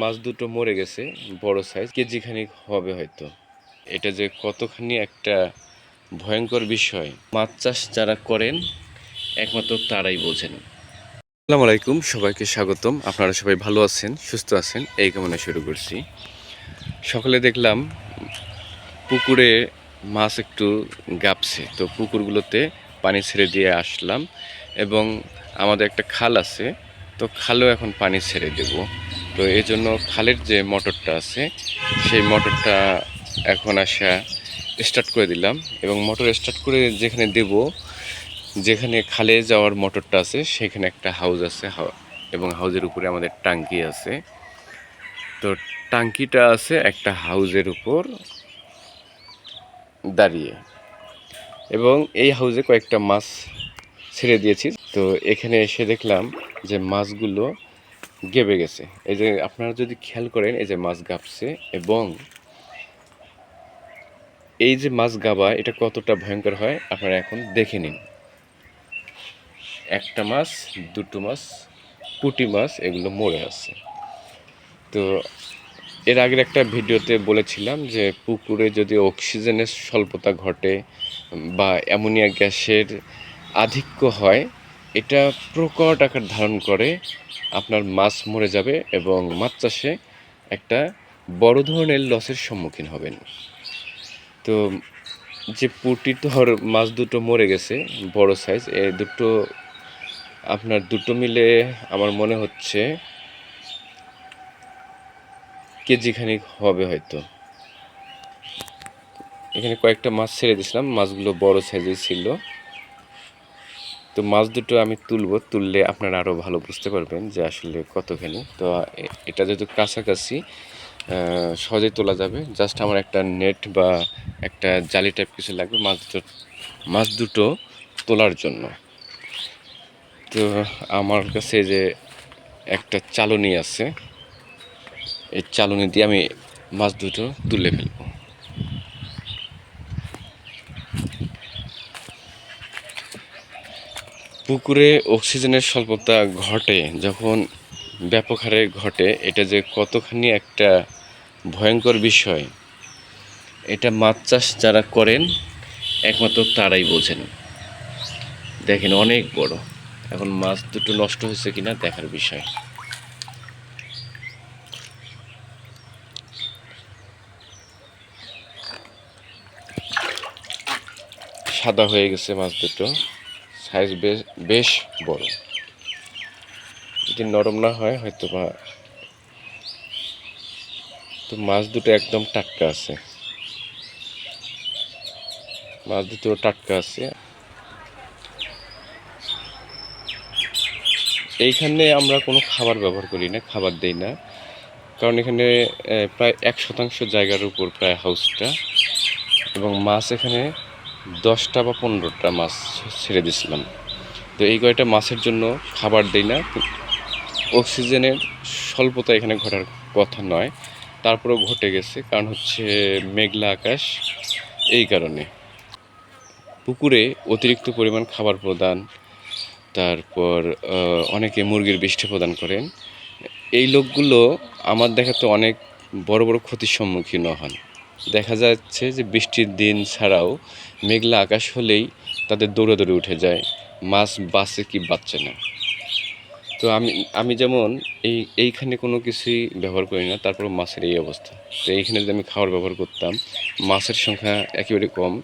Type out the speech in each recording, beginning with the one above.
মাছ দুটো মরে গেছে, বড় সাইজ কেজি খানিক হবে হয়তো। এটা যে কতখানি একটা ভয়ঙ্কর বিষয়। মাছ চাষ যারা করেন, একমাত্র তারাই বোঝেন। আসসালামু আলাইকুম, সবাইকে স্বাগতম। আপনারা সবাই ভালো আছেন, সুস্থ আছেন, এই কামনা শুরু করছি। সকালে দেখলাম পুকুরে মাছ একটু গাপছে। তো পুকুরগুলোতে পানি ছেড়ে দিয়ে আসলাম এবং আমাদের একটা খাল আছে, তো খালেও এখন পানি ছেড়ে দেব। তো এই জন্য খালের যে মোটরটা আছে, সেই মোটরটা এখন আসা স্টার্ট করে দিলাম এবং মোটর স্টার্ট করে যেখানে দেব, যেখানে খালে যাওয়ার মোটরটা আছে, সেখানে একটা হাউস আছে এবং হাউজের উপরে আমাদের টাঙ্কি আছে। তো টাঙ্কিটা আছে একটা হাউজের উপর দাঁড়িয়ে। এবং এই হাউজে কয়েকটা মাছ ছেড়ে দিয়েছি। তো এখানে এসে দেখলাম যে মাছগুলো গেবে গেছে। এই যে আপনারা যদি খেয়াল করেন, এই যে মাছ গাপছে এবং এই যে মাছ গাবা, এটা কতটা ভয়ঙ্কর হয় আপনারা এখন দেখে নিন। একটা মাছ, দুটো মাছ পুঁটি মাছ, এগুলো মরে আছে। তো এর আগের একটা ভিডিওতে বলেছিলাম যে পুকুরে যদি অক্সিজেনের স্বল্পতা ঘটে বা অ্যামোনিয়া গ্যাসের আধিক্য হয় এটা প্রকট আকার ধারণ করে আপনার মাছ মরে যাবে এবং মাছ চাষে একটা বড় ধরনের লসের সম্মুখীন হবেন। তো যে পুটি তোর মাছ দুটো মরে গেছে, বড় সাইজ এ দুটো আপনার দুটো মিলে আমার মনে হচ্ছে কেজি খানিক হবে হয়তো। এখানে কয়েকটা মাছ ছেড়ে দিয়েছিলাম, মাছগুলো বড় সাইজের ছিল। তো মাছ দুটো আমি তুলব, তুললে আপনারা আরও ভালো বুঝতে পারবেন যে আসলে কতখানি। তো এটা যেহেতু কাছাকাছি সহজেই তোলা যাবে। জাস্ট আমার একটা নেট বা একটা জালি টাইপ কিছু লাগবে মাছ দুটো মাছ দুটো তোলার জন্য। তো আমার কাছে যে একটা চালনি আছে, এই চালনি দিয়ে আমি মাছ দুটো তুলে ফেলব। পুকুরে অক্সিজেনের স্বল্পতা ঘটে, যখন ব্যাপক হারে ঘটে, এটা যে কতখানি একটা ভয়ঙ্কর বিষয়, এটা মাছ চাষ যারা করেন, একমাত্র তারাই বোঝেন। দেখেন অনেক বড়, এখন মাছ দুটো নষ্ট হয়েছে কিনা দেখার বিষয়। সাদা হয়ে গেছে মাছ দুটো। সাইজ বেশ বেশ বড়। যদি নরম না হয় হয়তো বা তো মাছ দুটো একদম টাটকা আছে। মাছ দুটো টাটকা আছে। এইখানে আমরা কোনো খাবার ব্যবহার করি না, খাবার দেই না। কারণ এখানে প্রায় এক শতাংশ জায়গার উপর প্রায় হাউসটা এবং মাছ এখানে দশটা বা পনেরোটা মাছ ছেড়ে দিয়েছিলাম। তো এই কয়টা মাছের জন্য খাবার দেই না অক্সিজেনের স্বল্পতা এখানে ঘটার কথা নয়, তারপরেও ঘটে গেছে, কারণ হচ্ছে মেঘলা আকাশ এই কারণে। পুকুরে অতিরিক্ত পরিমাণ খাবার প্রদান, তারপর অনেকে মুরগির বৃষ্টি প্রদান করেন। এই লোকগুলো আমার দেখাতে অনেক বড় বড় ক্ষতির সম্মুখীন হন। দেখা যাচ্ছে যে বৃষ্টির দিন ছাড়াও মেঘলা আকাশ হলেই তাদের দৌড়ে দৌড়ে উঠে যায়। মাছ বাঁচে কি বাঁচছে না। তো আমি আমি যেমন এই, এইখানে কোনো কিছুই ব্যবহার করি না, তারপর মাছের এই অবস্থা। তো এইখানে যদি আমি খাবার ব্যবহার করতাম, মাছের সংখ্যা একেবারে কম।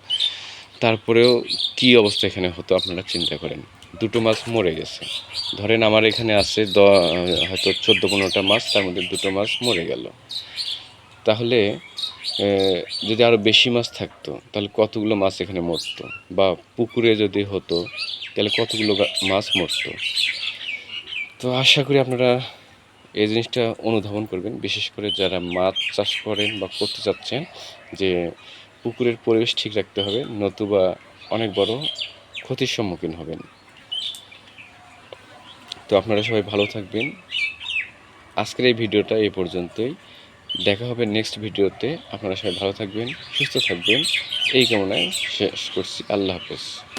তারপরেও কি অবস্থা এখানে হতো আপনারা চিন্তা করেন। দুটো মাছ মরে গেছে। ধরেন আমার এখানে আছে দ, হয়তো চোদ্দ পনেরোটা মাছ, তার মধ্যে দুটো মাছ মরে গেল। তাহলে যদি আরও বেশি মাছ থাকতো, তাহলে কতগুলো মাছ এখানে মরতো? বা পুকুরে যদি হতো, তাহলে কতগুলো মাছ মরতো? তো আশা করি আপনারা এই জিনিসটা অনুধাবন করবেন। বিশেষ করে যারা মাছ চাষ করেন বা করতে চাচ্ছেন, যে পুকুরের পরিবেশ ঠিক রাখতে হবে, নতুবা অনেক বড় ক্ষতির সম্মুখীন হবেন। তো আপনারা সবাই ভালো থাকবেন। আজকের এই ভিডিওটা এই পর্যন্তই। দেখা হবে নেক্সট ভিডিওতে। আপনারা সবাই ভালো থাকবেন, সুস্থ থাকবেন। এই কামনায় শেষ করছি। আল্লাহ হাফেজ।